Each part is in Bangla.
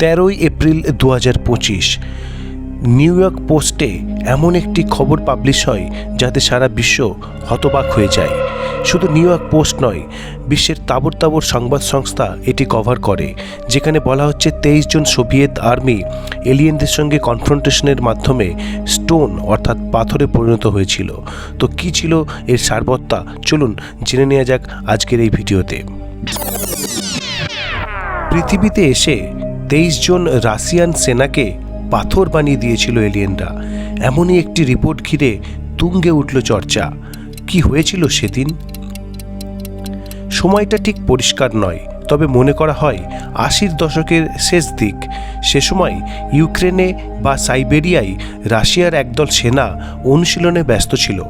তেরোই এপ্রিল দু হাজার পঁচিশ। নিউ ইয়র্ক পোস্টে এমন একটি খবর পাবলিশ হয় যাতে সারা বিশ্ব হতবাক হয়ে যায়। শুধু নিউ ইয়র্ক পোস্ট নয়, বিশ্বের তাবর তাবর সংবাদ সংস্থা এটি কভার করে, যেখানে বলা হচ্ছে তেইশ জন সোভিয়েত আর্মি এলিয়েনদের সঙ্গে কনফ্রন্টেশনের মাধ্যমে স্টোন অর্থাৎ পাথরে পরিণত হয়েছিল। তো কি ছিল এর সারবত্তা? চলুন জেনে নেওয়া যাক আজকের এই ভিডিওতে। পৃথিবীতে এসে তেইশ জন রাশিয়ান সেনাকে পাথর বানিয়ে দিয়েছিল এলিয়েনরা। এমনই একটি রিপোর্ট ঘিরে তুঙ্গে উঠল চর্চা। কি হয়েছিল সেদিন? সময়টা ঠিক পরিষ্কার নয়, তবে মনে করা হয় আশির দশকের শেষ দিক। সে সময় ইউক্রেনে বা সাইবেরিয়ায় রাশিয়ার একদল সেনা অনুশীলনে ব্যস্ত ছিল।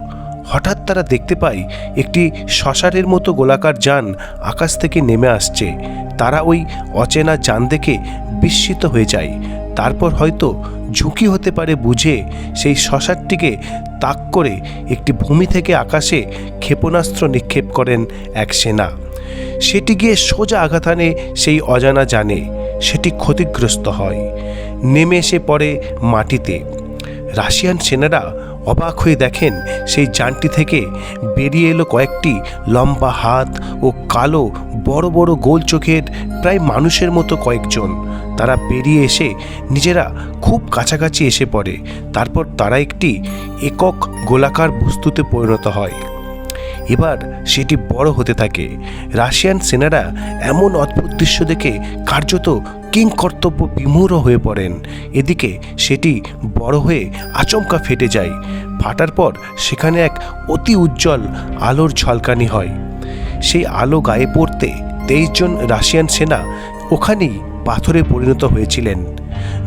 হঠাৎ তারা দেখতে পায় একটি শশারের মতো গোলাকার যান আকাশ থেকে নেমে আসছে। তারা ওই অচেনা যান দেখে বিস্মিত হয়ে যায়। তারপর হয়তো ঝুঁকি হতে পারে বুঝে সেই শশারটিকে তাক করে একটি ভূমি থেকে আকাশে ক্ষেপণাস্ত্র নিক্ষেপ করেন এক সেনা। সেটি গিয়ে সোজা আঘাত আনে সেই অজানা জানে সেটি ক্ষতিগ্রস্ত হয়। নেমে এসে পড়ে মাটিতে। রাশিয়ান সেনারা অবাক হয়ে দেখেন সেই যানটি থেকে বেরিয়ে এলো কয়েকটি লম্বা হাত ও কালো বড় বড় গোল চোখের প্রায় মানুষের মতো কয়েকজন। তারা বেরিয়ে এসে নিজেরা খুব কাছাকাছি এসে পড়ে। তারপর তারা একটি একক গোলাকার বস্তুতে পরিণত হয়। এবার সেটি বড় হতে থাকে। রাশিয়ান সেনারা এমন অদ্ভুত দৃশ্য দেখে কার্যত কিং কর্তব্য বিমূঢ় হয়ে পড়েন। এদিকে সেটি বড় হয়ে আচমকা ফেটে যায়। ফাটার পর সেখানে এক অতি উজ্জ্বল আলোর ঝলকানি হয়। সেই আলো গায়ে পড়তে তেইশ জন রাশিয়ান সেনা ওখানেই পাথরে পরিণত হয়েছিলেন।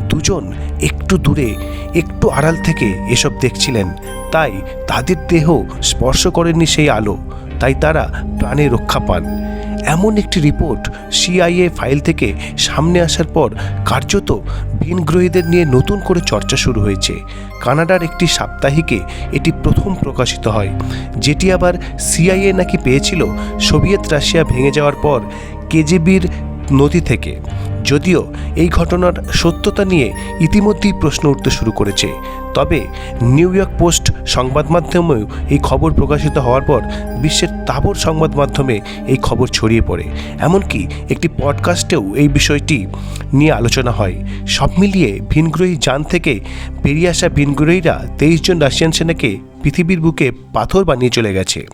দুজন একটু দূরে একটু আড়াল থেকে এসব দেখছিলেন। তাই তাদের দেহ স্পর্শ করেনি সেই আলো। তাই তারা প্রাণে রক্ষা পান। এমন একটি রিপোর্ট সিআইএ ফাইল থেকে সামনে আসার পর কার্যত ভিনগ্রহীদের নিয়ে নতুন করে চর্চা শুরু হয়েছে। কানাডার একটি সাপ্তাহিকে এটি প্রথম প্রকাশিত হয়। যেটি আবার সিআইএ নাকি পেয়েছিল, সোভিয়েত রাশিয়া ভেঙে যাওয়ার পর কেজিবির নথি থেকে। যদিও এই ঘটনার সত্যতা নিয়ে ইতিমধ্যেই প্রশ্ন উঠতে শুরু করেছে। তবে নিউ ইয়র্ক পোস্ট সংবাদ মাধ্যমেও এই খবর প্রকাশিত হওয়ার পর বিশ্বের তাবর সংবাদ মাধ্যমে এই খবর ছড়িয়ে পড়ে। এমনকি একটি পডকাস্টেও এই বিষয়টি নিয়ে আলোচনা হয়। সব মিলিয়ে ভিনগ্রহী যান থেকে বেরিয়ে আসা ভিনগ্রহীরা তেইশ জন রাশিয়ান সেনাকে পৃথিবীর বুকে পাথর বানিয়ে চলে গেছে।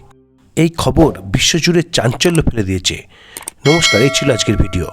এই খবর বিশ্বজুড়ে চাঞ্চল্য ফেলে দিয়েছে। নমস্কার এই ছিল আজকের ভিডিও।